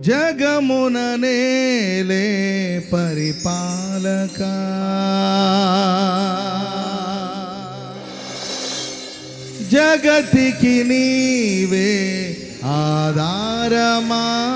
జగముననేలే పరిపాలక. జగతికి నీవే ఆధారమా?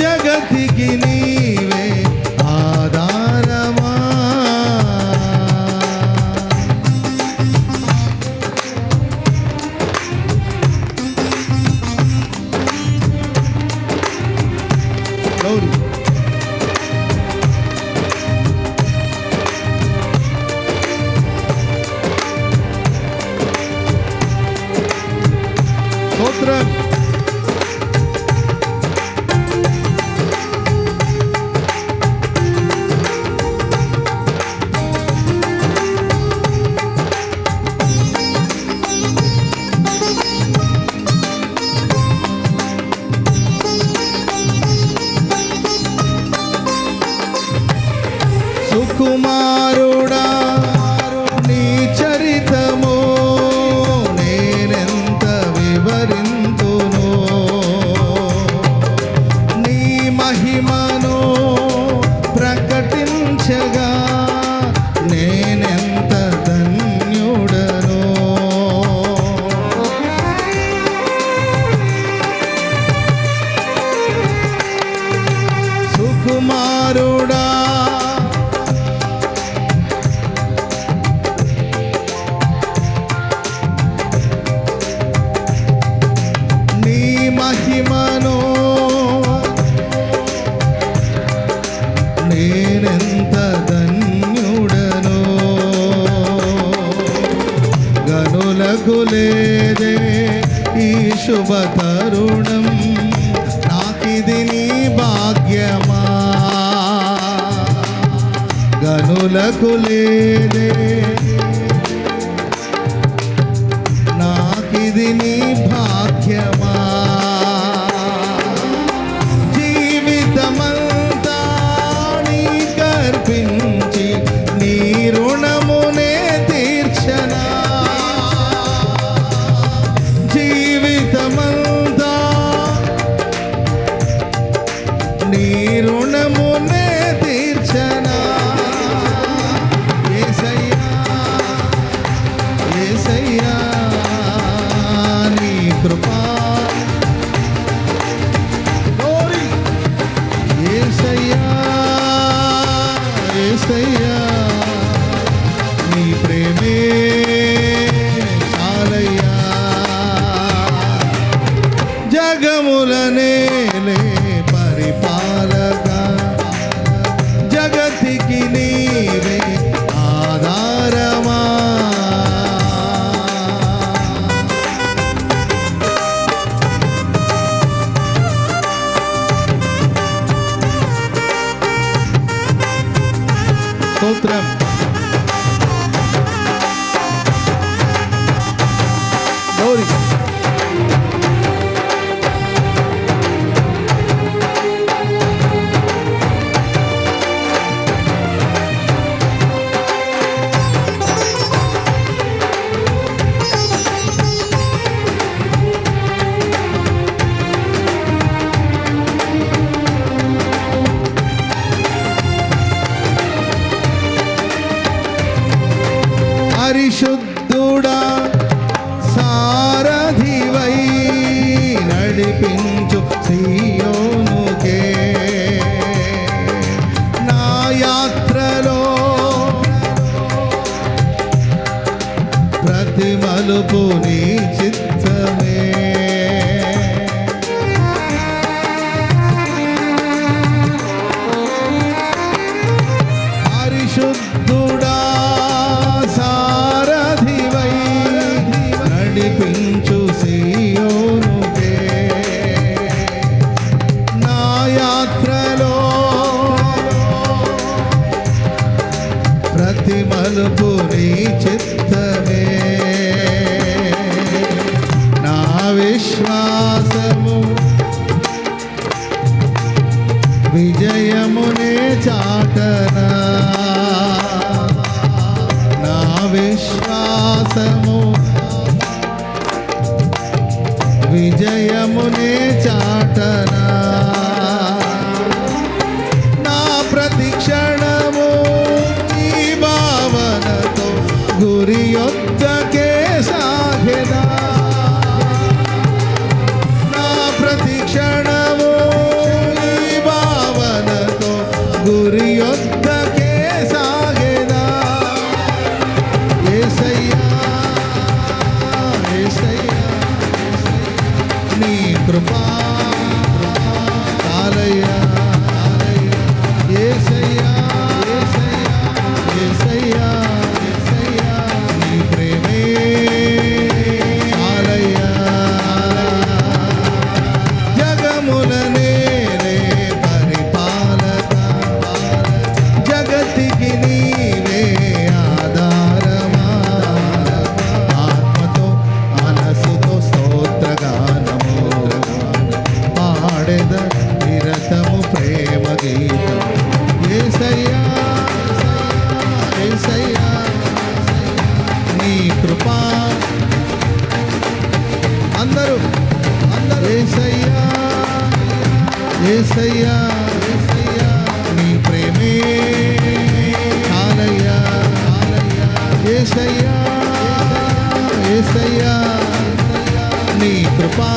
జగతికి నీ No. తరుణం నాకిది నీ భాగ్యమా? గనులకులే outra. শুদ্ধ ಘಟನಾ ఏసయ్యా ఏసయ్యా నీ కృపా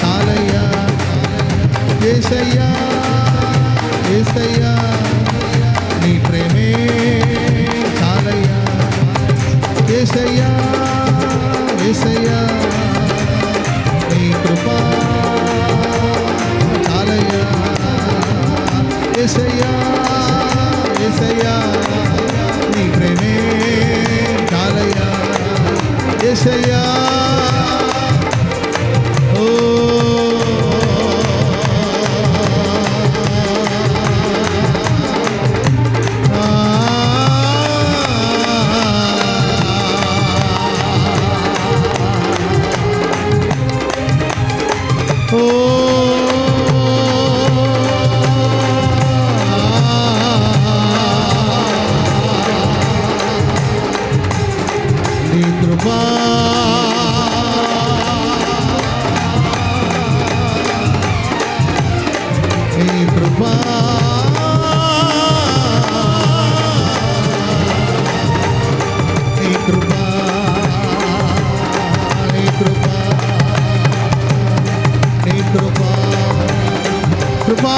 చాలయ్యా. ఏసయ్యా ఏసయ్యా నీ ప్రేమే చాలయ్యా. ఏసయ్యా ఏసయ్యా నీ కృపా చాలయ్యా. ఏసయ్యా ఏసయ్యా నీ ప్రేమే కాలయ్యా ఏసయ్యా నీ కృపా నీ కృపా నీ కృపా నీ కృపా నీ కృపా కృపా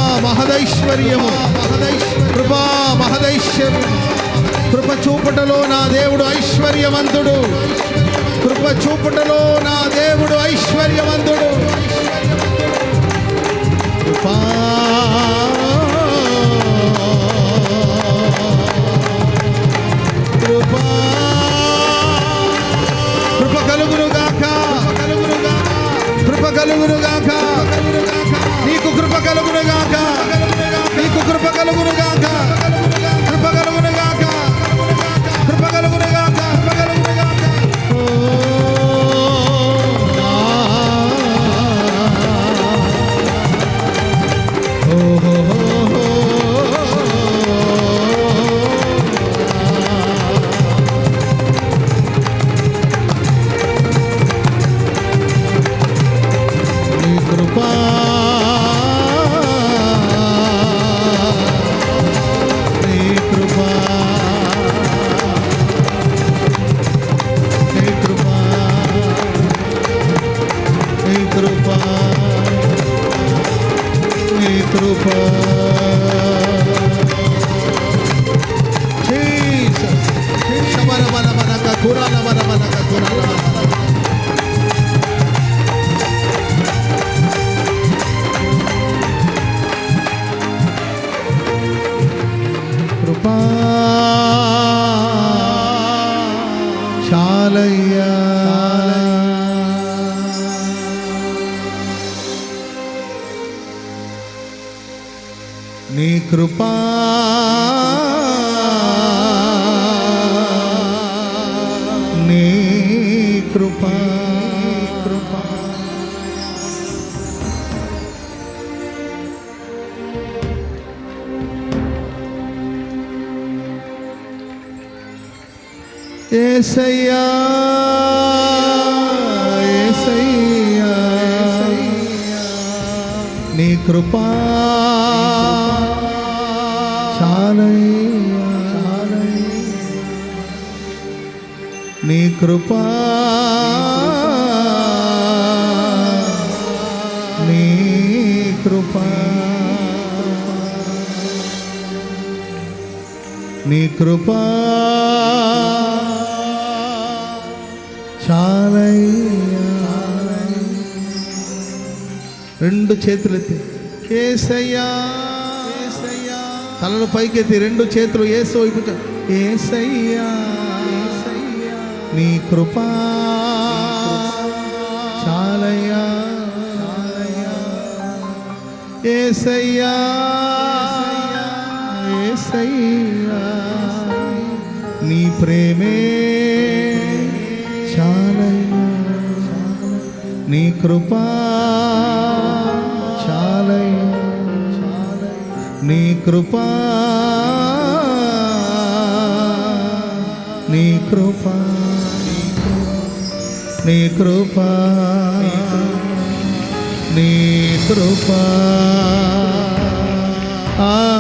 చూపుటలో నా దేవుడు ఐశ్వర్యవంతుడు. కృప చూపుటలో నా దేవుడు ఐశ్వర్యవంతుడు. కృపా. కృప కలుగునుగాక. కృప కలుగునుగాక. నీకు కృప కలుగునుగాక. నీ కృపా నీ కృపా. నీ కృపా. కృపా ఏసయ్యా ఏసయ్యా నీ కృపా. నీ కృపా నీ కృపా. నీ కృపా చాలయ్యా. రెండు చేతులెత్తి. కేసయ్యా. తలను పైకెత్తి రెండు చేతులు ఏసు వైపు ఏసయ్యా నీ కృపా చాలయ్యా. ఏసయ్యా ఏసయ్యా నీ ప్రేమే చాలయ్యా నీ కృపా నీ కృపా నీ కృపా నీ కృపా నీ కృపా. ఆ